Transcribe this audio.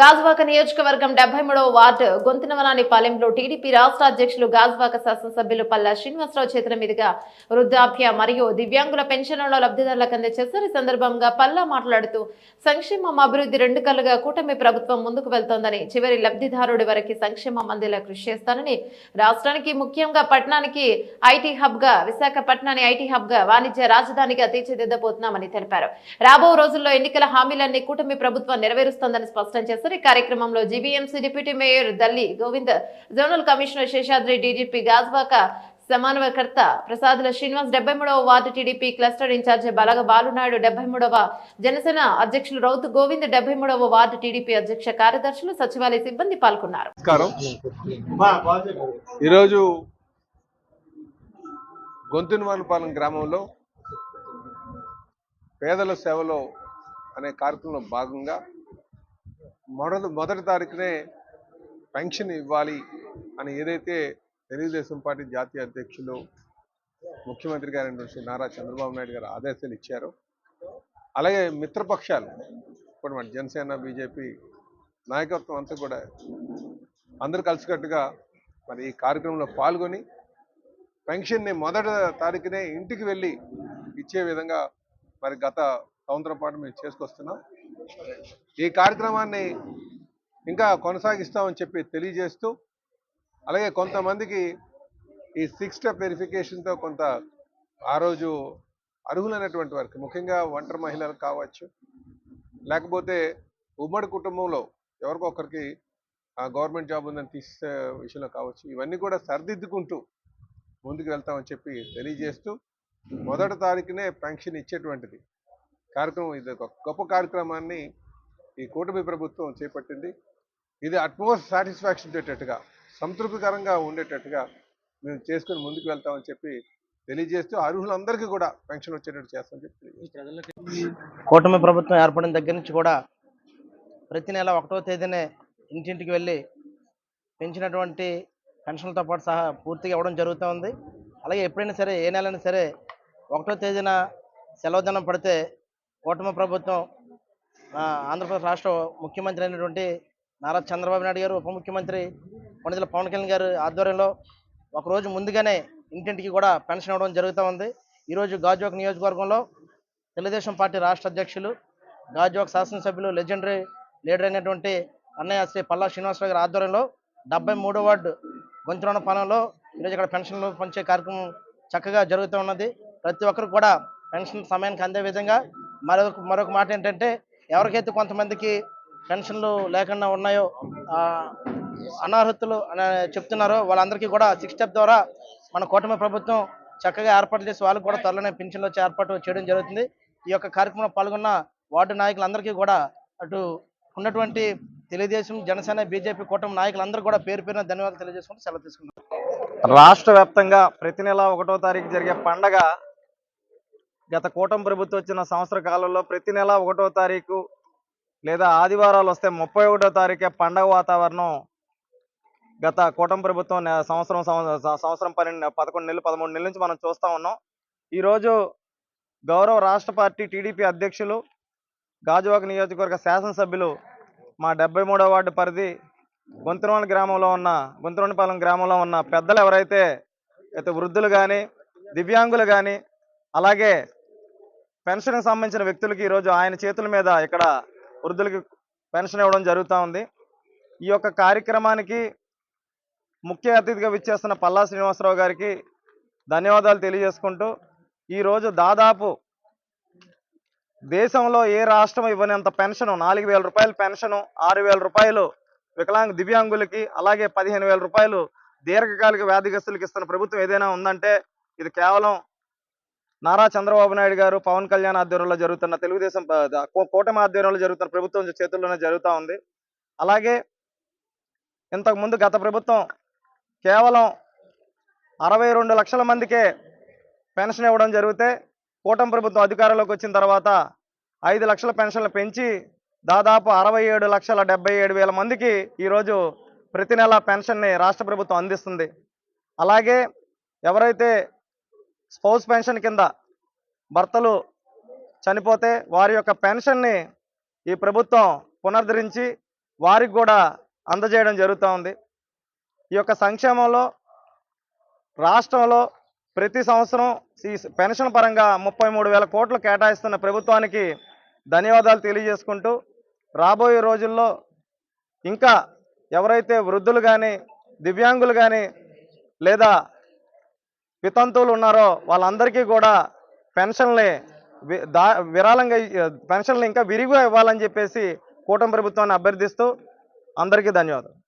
గాజువాక నియోజకవర్గం డెబ్బై మూడవ వార్డు గొంతినవనాని పాలెంలో టీడీపీ రాష్ట్ర అధ్యక్షులు గాజువాక శాసనసభ్యులు పల్లా శ్రీనివాసరావు చేతుల మీదుగా వృద్ధాప్య మరియు దివ్యాంగుల పెన్షన్ల లబ్ధిదారులకు అందజేశారు ఈ సందర్భంగా పల్లా మాట్లాడుతూ సంక్షేమం అభివృద్ధి రెండు కళ్ళుగా కూటమి ప్రభుత్వం ముందుకు వెళ్తోందని చివరి లబ్ధిదారుడి వరకు సంక్షేమం అందేలా కృషి చేస్తానని రాష్ట్రానికి ముఖ్యంగా పట్టణానికి ఐటీ హబ్గా విశాఖపట్నాన్ని ఐటీ హబ్గా వాణిజ్య రాజధానిగా తీర్చిదిద్దబోతున్నామని తెలిపారు. రాబో రోజుల్లో ఎన్నికల హామీలన్నీ కూటమి ప్రభుత్వం నెరవేరుస్తోందని స్పష్టం చేశారు. ఈ కార్యక్రమంలో GBMC deputy mayor Dalli Govind zonal commissioner Seshadri DGP Gajuwaka సమన్వయకర్త ప్రసాదుల శ్రీనివాస్ డెబ్బై మూడవ ward TDP cluster incharge Balaga Balunaidu డెబ్బై మూడవ జనసేన అధ్యక్షులు రౌతు గోవింద్ డెబ్బై మూడవ వార్డు టీడీపీ అధ్యక్ష కార్యదర్శులు సచివాలయ సిబ్బంది పాల్గొన్నారు. నమస్కారం. ఈరోజు గొంతునివానిపాలెం గ్రామంలో పేదల సేవలో అనే కార్యక్రమంలో భాగంగా మొదటి మొదటి తారీఖునే పెన్షన్ ఇవ్వాలి అని ఏదైతే తెలుగుదేశం పార్టీ జాతీయ అధ్యక్షులు ముఖ్యమంత్రి గారి నుంచి నారా చంద్రబాబు నాయుడు గారు ఆదేశాలు ఇచ్చారు. అలాగే మిత్రపక్షాలు ఇప్పుడు మన జనసేన బీజేపీ నాయకత్వం అంతా కూడా అందరూ కలిసికట్టుగా మరి ఈ కార్యక్రమంలో పాల్గొని పెన్షన్ని మొదటి తారీఖునే ఇంటికి వెళ్ళి ఇచ్చే విధంగా మరి గత సంవత్సరం పాటు మేము చేసుకొస్తున్నాం. ఈ కార్యక్రమాన్ని ఇంకా కొనసాగిస్తామని చెప్పి తెలియజేస్తూ అలాగే కొంతమందికి ఈ సిక్స్ స్టెప్ వెరిఫికేషన్తో కొంత ఆ రోజు అర్హులైనటువంటి వారికి ముఖ్యంగా ఒంటరి మహిళలు కావచ్చు లేకపోతే ఉమ్మడి కుటుంబంలో ఎవరికో ఒకరికి ఆ గవర్నమెంట్ జాబ్ ఉందని తీసే విషయంలో కావచ్చు ఇవన్నీ కూడా సరిదిద్దుకుంటూ ముందుకు వెళ్తామని చెప్పి తెలియజేస్తూ మొదటి తారీఖునే పెన్షన్ ఇచ్చేటువంటిది. కార్యక్రమం ఇది ఒక గొప్ప కార్యక్రమాన్ని ఈ కూటమి ప్రభుత్వం చేపట్టింది. ఇది అట్మోస్ట్ సాటిస్ఫాక్షన్ ఉండేటట్టుగా సంతృప్తికరంగా ఉండేటట్టుగా మేము చేసుకుని ముందుకు వెళ్తామని చెప్పి తెలియజేస్తూ అర్హులందరికీ కూడా పెన్షన్ వచ్చేటట్టు చేస్తామని చెప్పి కూటమి ప్రభుత్వం ఏర్పడిన దగ్గర నుంచి కూడా ప్రతి నెల ఒకటో తేదీనే ఇంటింటికి వెళ్ళి పెంచినటువంటి పెన్షన్లతో పాటు సహా పూర్తిగా ఇవ్వడం జరుగుతూ ఉంది. అలాగే ఎప్పుడైనా సరే ఏ నెలైనా సరే ఒకటో తేదీన సెలవు దినం పడితే కూటమి ప్రభుత్వం ఆంధ్రప్రదేశ్ రాష్ట్ర ముఖ్యమంత్రి అయినటువంటి నారా చంద్రబాబు నాయుడు గారు ఉప ముఖ్యమంత్రి కొణిదెల పవన్ కళ్యాణ్ గారు ఆధ్వర్యంలో ఒకరోజు ముందుగానే ఇంటింటికి కూడా పెన్షన్ ఇవ్వడం జరుగుతూ ఉంది. ఈరోజు గాజువాక నియోజకవర్గంలో తెలుగుదేశం పార్టీ రాష్ట్ర అధ్యక్షులు గాజువాక శాసనసభ్యులు లెజెండరీ లీడర్ అయినటువంటి అన్నయ్య శ్రీ పల్లా శ్రీనివాసరావు గారి ఆధ్వర్యంలో డెబ్బై మూడో వార్డు గొంతులోన పాలనలో ఈరోజు ఇక్కడ పెన్షన్లు పంచే కార్యక్రమం చక్కగా జరుగుతూ ఉన్నది. ప్రతి ఒక్కరు కూడా పెన్షన్ సమయానికి అందే విధంగా మరొక మరొక మాట ఏంటంటే ఎవరికైతే కొంతమందికి పెన్షన్లు లేకుండా ఉన్నాయో అనార్హతలు అనర్హతలు చెప్తున్నారో వాళ్ళందరికీ కూడా సిక్స్ స్టెప్ ద్వారా మన కూటమి ప్రభుత్వం చక్కగా ఏర్పాటు చేసి వాళ్ళకి కూడా త్వరలోనే పెన్షన్లు వచ్చే ఏర్పాటు చేయడం జరుగుతుంది. ఈ యొక్క కార్యక్రమంలో పాల్గొన్న వార్డు నాయకులందరికీ కూడా అటు ఉన్నటువంటి తెలుగుదేశం జనసేన బీజేపీ కూటమి నాయకులందరూ కూడా పేరు పేరున ధన్యవాదాలు తెలియజేసుకుంటూ సెలవు తీసుకున్నారు రాష్ట్ర వ్యాప్తంగా ప్రతి నెల ఒకటో తారీఖు జరిగే పండగ గత కూటమి ప్రభుత్వం వచ్చిన సంవత్సర కాలంలో ప్రతి నెల ఒకటో తారీఖు లేదా ఆదివారాలు వస్తే ముప్పై ఒకటో తారీఖే పండగ వాతావరణం. గత కూటమి ప్రభుత్వం సంవత్సరం సంవత్సరం పన్నెండు పదకొండు నెలలు పదమూడు నెలల నుంచి మనం చూస్తూ ఉన్నాం. ఈరోజు గౌరవ రాష్ట్ర పార్టీ టీడీపీ అధ్యక్షులు గాజువాక నియోజకవర్గ శాసనసభ్యులు మా డెబ్బై మూడో వార్డు పరిధి గొంతునోని గ్రామంలో ఉన్న గొంతునోనిపాలెం గ్రామంలో ఉన్న పెద్దలు ఎవరైతే అయితే వృద్ధులు కానీ దివ్యాంగులు కానీ అలాగే పెన్షన్కి సంబంధించిన వ్యక్తులకి ఈరోజు ఆయన చేతుల మీద ఇక్కడ వృద్ధులకి పెన్షన్ ఇవ్వడం జరుగుతూ ఉంది. ఈ యొక్క కార్యక్రమానికి ముఖ్య అతిథిగా విచ్చేస్తున్న పల్లా శ్రీనివాసరావు గారికి ధన్యవాదాలు తెలియజేసుకుంటూ ఈరోజు దాదాపు దేశంలో ఏ రాష్ట్రం ఇవ్వనంత పెన్షన్ నాలుగు వేల రూపాయల పెన్షన్ ఆరు వేల రూపాయలు వికలాంగ దివ్యాంగులకి అలాగే పదిహేను వేల రూపాయలు దీర్ఘకాలిక వ్యాధిగ్రస్తులకు ఇస్తున్న ప్రభుత్వం ఏదైనా ఉందంటే ఇది కేవలం నారా చంద్రబాబు నాయుడు గారు పవన్ కళ్యాణ్ ఆధ్వర్యంలో జరుగుతున్న తెలుగుదేశం కూటమి ఆధ్వర్యంలో జరుగుతున్న ప్రభుత్వం చేతుల్లోనే జరుగుతూ ఉంది. అలాగే ఇంతకుముందు గత ప్రభుత్వం కేవలం అరవై రెండు లక్షల మందికే పెన్షన్ ఇవ్వడం జరిగితే కూటమి ప్రభుత్వం అధికారంలోకి వచ్చిన తర్వాత ఐదు లక్షల పెన్షన్లు పెంచి దాదాపు అరవై ఏడు లక్షల డెబ్బై ఏడు వేల మందికి ఈరోజు ప్రతి నెల పెన్షన్ని రాష్ట్ర ప్రభుత్వం అందిస్తుంది. అలాగే ఎవరైతే స్పౌస్ పెన్షన్ కింద భర్తలు చనిపోతే వారి యొక్క పెన్షన్ని ఈ ప్రభుత్వం పునరుద్ధరించి వారికి కూడా అందజేయడం జరుగుతూ ఉంది. ఈ యొక్క సంక్షేమంలో రాష్ట్రంలో ప్రతి సంవత్సరం ఈ పెన్షన్ పరంగా ముప్పై మూడు వేల కోట్లు కేటాయిస్తున్న ప్రభుత్వానికి ధన్యవాదాలు తెలియజేసుకుంటూ రాబోయే రోజుల్లో ఇంకా ఎవరైతే వృద్ధులు కానీ దివ్యాంగులు కానీ లేదా వితంతువులు ఉన్నారో వాళ్ళందరికీ కూడా పెన్షన్లే దా విరాళంగా పెన్షన్లు ఇంకా విరిగా ఇవ్వాలని చెప్పేసి కూటమి ప్రభుత్వాన్ని అభ్యర్థిస్తూ అందరికీ ధన్యవాదాలు.